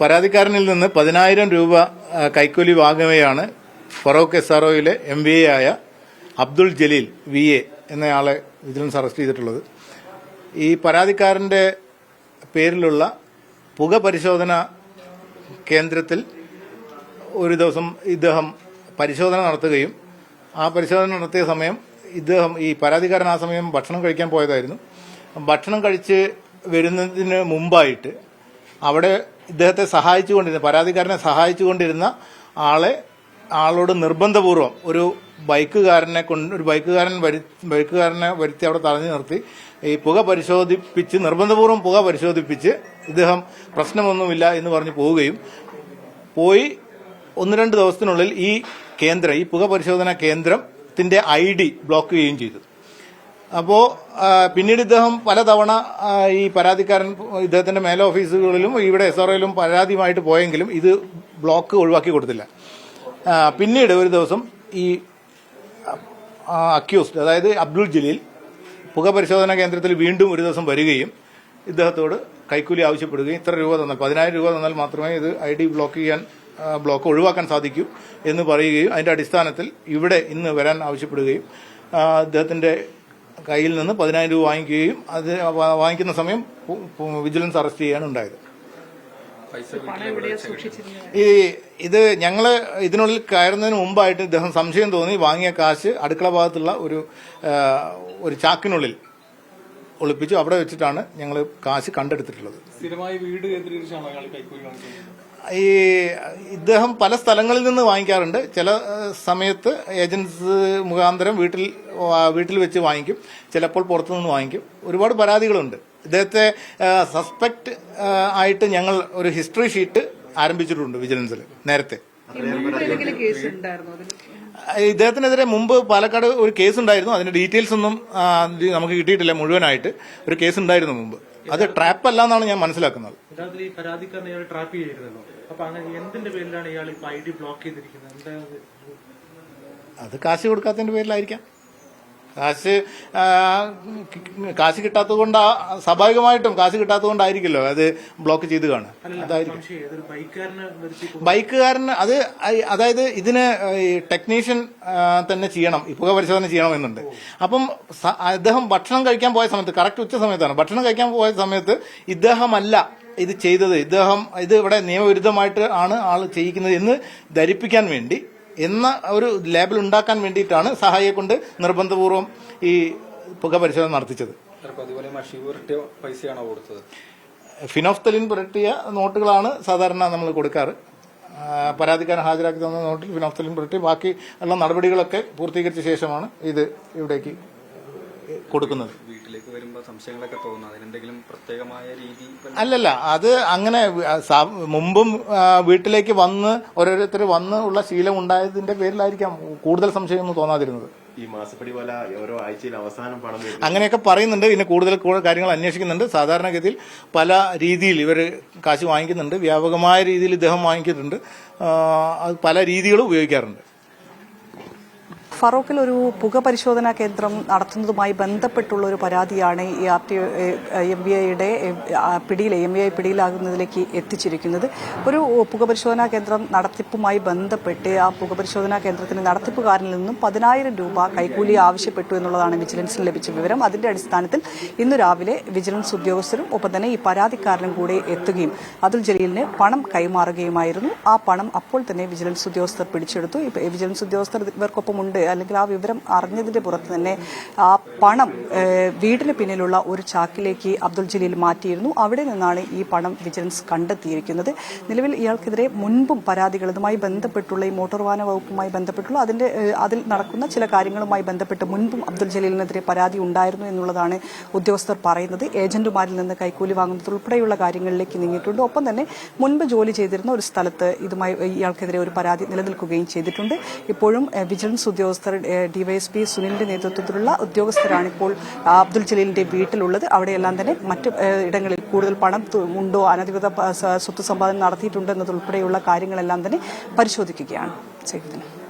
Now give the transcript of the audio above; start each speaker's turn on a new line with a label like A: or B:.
A: പരാതിക്കാരനിൽ നിന്ന് പതിനായിരം രൂപ കൈക്കൂലി വാങ്ങുകയാണ് ഫറോക്ക് എസ് ആർ ഒയിലെ എം വി എ ആയ അബ്ദുൾ ജലീൽ വി എ എന്നയാളെ വിജിലൻസ് അറസ്റ്റ് ചെയ്തിട്ടുള്ളത്. ഈ പരാതിക്കാരന്റെ പേരിലുള്ള പുക പരിശോധന കേന്ദ്രത്തിൽ ഒരു ദിവസം ഇദ്ദേഹം പരിശോധന നടത്തുകയും ആ പരിശോധന നടത്തിയ സമയം ഇദ്ദേഹം ഈ പരാതിക്കാരൻ ആ സമയം ഭക്ഷണം കഴിക്കാൻ പോയതായിരുന്നു. ഭക്ഷണം കഴിച്ച് വരുന്നതിന് മുമ്പായിട്ട് അവിടെ ഇദ്ദേഹത്തെ സഹായിച്ചുകൊണ്ടിരുന്ന പരാതിക്കാരനെ സഹായിച്ചുകൊണ്ടിരുന്ന ആളെ ആളോട് നിർബന്ധപൂർവം ഒരു ബൈക്കുകാരനെ കൊണ്ട് ഒരു ബൈക്കുകാരൻ വരു ബൈക്കുകാരനെ വരുത്തി അവിടെ തടഞ്ഞു നിർത്തി. ഈ പുക പരിശോധിപ്പിച്ച് നിർബന്ധപൂർവം പുക പരിശോധിപ്പിച്ച് ഇദ്ദേഹം പ്രശ്നമൊന്നുമില്ല എന്ന് പറഞ്ഞ് പോവുകയും പോയി ഒന്ന് രണ്ട് ദിവസത്തിനുള്ളിൽ ഈ കേന്ദ്രം ഈ പുക പരിശോധനാ കേന്ദ്രത്തിന്റെ ഐ ഡി ബ്ലോക്ക് ചെയ്യുകയും ചെയ്തു. അപ്പോ ആ, പിന്നീട് ഇദ്ദേഹം പലതവണ ഈ പരാതിക്കാരൻ ഇദ്ദേഹത്തിന്റെ മേൽ ഓഫീസുകളിലും ഇവിടെ എസ് ആർ പരാതിയുമായിട്ട് പോയെങ്കിലും ഇത് ബ്ലോക്ക് ഒഴിവാക്കി കൊടുത്തില്ല. പിന്നീട് ഒരു ദിവസം ഈ അക്യൂസ്ഡ് അതായത് അബ്ദുൾ ജലീൽ പുക പരിശോധനാ കേന്ദ്രത്തിൽ വീണ്ടും ഒരു ദിവസം വരികയും ഇദ്ദേഹത്തോട് കൈക്കൂലി ആവശ്യപ്പെടുകയും ഇത്ര രൂപ തന്നാൽ പതിനായിരം രൂപ തന്നാൽ മാത്രമേ ഇത് ഐ ഡി ബ്ലോക്ക് ചെയ്യാൻ ബ്ലോക്ക് ഒഴിവാക്കാൻ സാധിക്കൂ എന്ന് പറയുകയും അതിന്റെ അടിസ്ഥാനത്തിൽ ഇവിടെ ഇന്ന് വരാൻ ആവശ്യപ്പെടുകയും ആ, ഇദ്ദേഹത്തിന്റെ കയ്യിൽ നിന്ന് പതിനായിരം രൂപ വാങ്ങിക്കുകയും അത് വാങ്ങിക്കുന്ന സമയം വിജിലൻസ് അറസ്റ്റ് ചെയ്യുകയാണ് ഉണ്ടായത്. ഈ ഇത് ഞങ്ങൾ ഇതിനുള്ളിൽ കയറുന്നതിന് മുമ്പായിട്ട് ഇദ്ദേഹം സംശയം തോന്നി വാങ്ങിയ കാശ് അടുക്കള ഭാഗത്തുള്ള ഒരു ഒരു ചാക്കിനുള്ളിൽ ഒളിപ്പിച്ചു. അവിടെ വെച്ചിട്ടാണ് ഞങ്ങൾ കാശ് കണ്ടെടുത്തിട്ടുള്ളത്.
B: സ്ഥിരമായി വീട് കേന്ദ്രീകരിച്ചാണോ
A: ഈ ഇദ്ദേഹം പല സ്ഥലങ്ങളിൽ നിന്ന് വാങ്ങിക്കാറുണ്ട്. ചില സമയത്ത് ഏജൻസ് മുഖാന്തരം വീട്ടിൽ വീട്ടിൽ വെച്ച് വാങ്ങിക്കും. ചിലപ്പോൾ പുറത്തുനിന്ന് വാങ്ങിക്കും. ഒരുപാട് പരാതികളുണ്ട്. ഇദ്ദേഹത്തെ സസ്പെക്ട് ആയിട്ട് ഞങ്ങൾ ഒരു ഹിസ്റ്ററി ഷീറ്റ് ആരംഭിച്ചിട്ടുണ്ട് വിജിലൻസിൽ നേരത്തെ. ഇദ്ദേഹത്തിനെതിരെ മുമ്പ് പാലക്കാട് ഒരു കേസ് ഉണ്ടായിരുന്നു അതിന്റെ ഡീറ്റെയിൽസ് ഒന്നും നമുക്ക് കിട്ടിയിട്ടില്ല മുഴുവനായിട്ട്. ഒരു കേസ് ഉണ്ടായിരുന്നു മുമ്പ്. അത് ട്രാപ്പ് അല്ല എന്നാണ് ഞാൻ മനസ്സിലാക്കുന്നത്.
C: യഥാർത്ഥത്തിൽ ഈ പരാതിക്കാരനെ ഇയാൾ ട്രാപ്പ് ചെയ്തിരുന്നല്ലോ. അപ്പൊ അങ്ങനെ എന്തിന്റെ പേരിലാണ് ഇയാൾ ഇപ്പൊ ഐ ഡി ബ്ലോക്ക് ചെയ്തിരിക്കുന്നത്? എന്താ അത്?
A: അത് കാശ് കൊടുക്കാത്തതിന്റെ പേരിലായിരിക്കാം. കാശ് കാശ് കിട്ടാത്തത് കൊണ്ട് സ്വാഭാവികമായിട്ടും കാശ് കിട്ടാത്തത് കൊണ്ടായിരിക്കല്ലോ അത് ബ്ലോക്ക് ചെയ്ത് കാണുക. അതായിരിക്കും.
C: ബൈക്കുകാരനെ
A: അത് അതായത് ഇതിന് ടെക്നീഷ്യൻ തന്നെ ചെയ്യണം പുക പരിശോധന ചെയ്യണമെന്നുണ്ട്. അപ്പം അദ്ദേഹം ഭക്ഷണം കഴിക്കാൻ പോയ സമയത്ത് കറക്റ്റ് ഉച്ച സമയത്താണ് ഭക്ഷണം കഴിക്കാൻ പോയ സമയത്ത് ഇദ്ദേഹമല്ല ഇത് ചെയ്തത്. ഇദ്ദേഹം ഇത് ഇവിടെ നിയമവിരുദ്ധമായിട്ട് ആണ് ആൾ ചെയ്യിക്കുന്നത് എന്ന് ധരിപ്പിക്കാൻ വേണ്ടി എന്ന ഒരു ലേബൽ ഉണ്ടാക്കാൻ വേണ്ടിയിട്ടാണ് സഹായിയെ കൊണ്ട് നിർബന്ധപൂർവം ഈ പുക പരിശോധന നടത്തിച്ചത്.
B: പൈസയാണോ കൊടുത്തത്?
A: ഫിനോഫ്തലിൻ പുരട്ടിയ നോട്ടുകളാണ് സാധാരണ നമ്മൾ കൊടുക്കാറ്. പരാതിക്കാരൻ ഹാജരാക്കി തന്ന നോട്ടിൽ ഫിനോഫ്തലിൻ പുരട്ടി. ബാക്കി ഉള്ള നടപടികളൊക്കെ പൂർത്തീകരിച്ച ശേഷമാണ് ഇത് ഇവിടേക്ക് കൊടുക്കുന്നത്.
D: വീട്ടിലേക്ക് വരുമ്പോൾ സംശയങ്ങളൊക്കെ തോന്നുന്നു അതിനെന്തെങ്കിലും പ്രത്യേകമായ രീതി
A: അല്ലല്ല അത് അങ്ങനെ മുമ്പും വീട്ടിലേക്ക് വന്ന് ഓരോരുത്തർ വന്ന് ഉള്ള ശീലം ഉണ്ടായതിന്റെ പേരിലായിരിക്കാം കൂടുതൽ സംശയമൊന്നും തോന്നാതിരുന്നത്.
E: ഈ മാസപ്പടി പോലെ ഓരോ ആഴ്ചയിൽ അവസാനം പണം
A: അങ്ങനെയൊക്കെ പറയുന്നുണ്ട്. ഇതിന് കൂടുതൽ കൂടുതൽ കാര്യങ്ങൾ അന്വേഷിക്കുന്നുണ്ട്. സാധാരണഗതിയിൽ പല രീതിയിൽ ഇവർ കാശ് വാങ്ങിക്കുന്നുണ്ട്. വ്യാപകമായ രീതിയിൽ ഇദ്ദേഹം വാങ്ങിക്കുന്നുണ്ട്. അത് പല രീതികളും ഉപയോഗിക്കാറുണ്ട്.
F: ഫറോക്കിൽ ഒരു പുക പരിശോധനാ കേന്ദ്രം നടത്തുന്നതുമായി ബന്ധപ്പെട്ടുള്ള ഒരു പരാതിയാണ് ഈ ആർ ടി എം ബി ഐയുടെ പിടിയിൽ എം ബി ഐ പിടിയിലാകുന്നതിലേക്ക് എത്തിച്ചിരിക്കുന്നത്. ഒരു പുക പരിശോധനാ കേന്ദ്രം നടത്തിപ്പുമായി ബന്ധപ്പെട്ട് ആ പുക പരിശോധനാ കേന്ദ്രത്തിന് നടത്തിപ്പുകാരനിൽ നിന്നും പതിനായിരം രൂപ കൈക്കൂലി ആവശ്യപ്പെട്ടു എന്നുള്ളതാണ് വിജിലൻസിന് ലഭിച്ച വിവരം. അതിന്റെ അടിസ്ഥാനത്തിൽ ഇന്ന് രാവിലെ വിജിലൻസ് ഉദ്യോഗസ്ഥരും ഒപ്പം തന്നെ ഈ പരാതിക്കാരനും കൂടെ എത്തുകയും അതുൽ ജലീലിന് പണം കൈമാറുകയുമായിരുന്നു. ആ പണം അപ്പോൾ തന്നെ വിജിലൻസ് ഉദ്യോഗസ്ഥർ പിടിച്ചെടുത്തു. വിജിലൻസ് ഉദ്യോഗസ്ഥർ ഇവർക്കൊപ്പമുണ്ട്. അല്ലെങ്കിൽ ആ വിവരം അറിഞ്ഞതിന്റെ പുറത്ത് തന്നെ ആ പണം വീടിന് പിന്നിലുള്ള ഒരു ചാക്കിലേക്ക് അബ്ദുൾ ജലീൽ മാറ്റിയിരുന്നു. അവിടെ നിന്നാണ് ഈ പണം വിജിലൻസ് കണ്ടെത്തിയിരിക്കുന്നത്. നിലവിൽ ഇയാൾക്കെതിരെ മുൻപും പരാതികൾ ഇതുമായി ബന്ധപ്പെട്ടുള്ള ഈ മോട്ടോർ വാഹന വകുപ്പുമായി ബന്ധപ്പെട്ടുള്ള അതിന്റെ അതിൽ നടക്കുന്ന ചില കാര്യങ്ങളുമായി ബന്ധപ്പെട്ട് മുൻപും അബ്ദുൾ ജലീലിനെതിരെ പരാതി ഉണ്ടായിരുന്നു എന്നുള്ളതാണ് ഉദ്യോഗസ്ഥർ പറയുന്നത്. ഏജന്റുമാരിൽ നിന്ന് കൈക്കൂലി വാങ്ങുന്നത് ഉൾപ്പെടെയുള്ള കാര്യങ്ങളിലേക്ക് നീങ്ങിയിട്ടുണ്ട്. ഒപ്പം തന്നെ മുൻപ് ജോലി ചെയ്തിരുന്ന ഒരു സ്ഥലത്ത് ഇതുമായി ഇയാൾക്കെതിരെ ഒരു പരാതി നിലനിൽക്കുകയും ചെയ്തിട്ടുണ്ട്. ഇപ്പോഴും വിജിലൻസ് ഉദ്യോഗസ്ഥർ ഏഹ്, ഡിവൈഎസ്പി സുനിലിന്റെ നേതൃത്വത്തിലുള്ള ഉദ്യോഗസ്ഥരാണ് ഇപ്പോൾ അബ്ദുൽ ജലീലിന്റെ വീട്ടിലുള്ളത്. അവിടെയെല്ലാം തന്നെ മറ്റ് ഇടങ്ങളിൽ കൂടുതൽ പണം ഉണ്ടോ അനധികൃത സ്വത്ത് സമ്പാദനം നടത്തിയിട്ടുണ്ടോ എന്നതുൾപ്പെടെയുള്ള കാര്യങ്ങളെല്ലാം തന്നെ പരിശോധിക്കുകയാണ്. ചെയ്തത്